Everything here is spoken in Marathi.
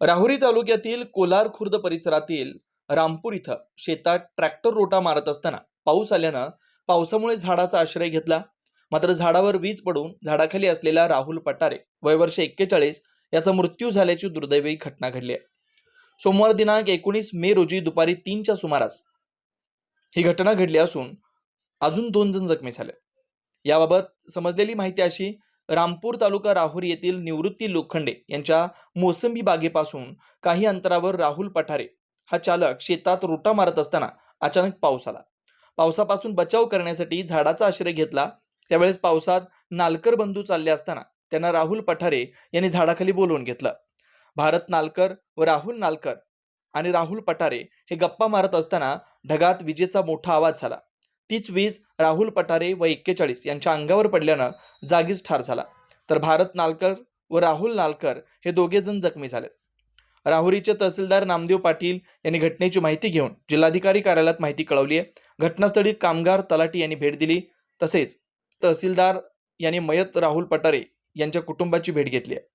राहुरी तालुक्यातील कोलार खुर्द परिसरातील रामपूर इथं शेतात ट्रॅक्टर रोटा मारत असताना पाऊस आल्यानं पावसामुळे झाडाचा आश्रय घेतला. मात्र झाडावर वीज पडून झाडाखाली असलेला राहुल पटारे वयवर्ष एक्केचाळीस याचा मृत्यू झाल्याची दुर्दैवी घटना घडली आहे. सोमवार दिनांक एकोणीस मे रोजी दुपारी तीनच्या सुमारास ही घटना घडली असून अजून दोन जण जखमी झाले. याबाबत समजलेली माहिती अशी रामपूर तालुका राहुरी येथील निवृत्ती लोखंडे यांच्या मोसंबी बागेपासून काही अंतरावर राहुल पठारे हा चालक शेतात रोटा मारत असताना अचानक पाऊस आला. पावसापासून बचाव करण्यासाठी झाडाचा आश्रय घेतला. त्यावेळेस पावसात नालकर बंधू चालले असताना त्यांना राहुल पठारे यांनी झाडाखाली बोलवून घेतलं. भारत नालकर व राहुल नालकर आणि राहुल पठारे हे गप्पा मारत असताना ढगात विजेचा मोठा आवाज झाला. तीच वीज राहुल पठारे व एक्केचाळीस यांच्या अंगावर पडल्यानं जागीच ठार झाला. तर भारत नालकर व राहुल नालकर हे दोघे जण जखमी झाले राहुरीचे तहसीलदार नामदेव पाटील यांनी घटनेची माहिती घेऊन जिल्हाधिकारी कार्यालयात माहिती कळवली आहे. घटनास्थळी कामगार तलाठी यांनी भेट दिली. तसेच तहसीलदार यांनी मयत राहुल पटारे यांच्या कुटुंबाची भेट घेतली आहे.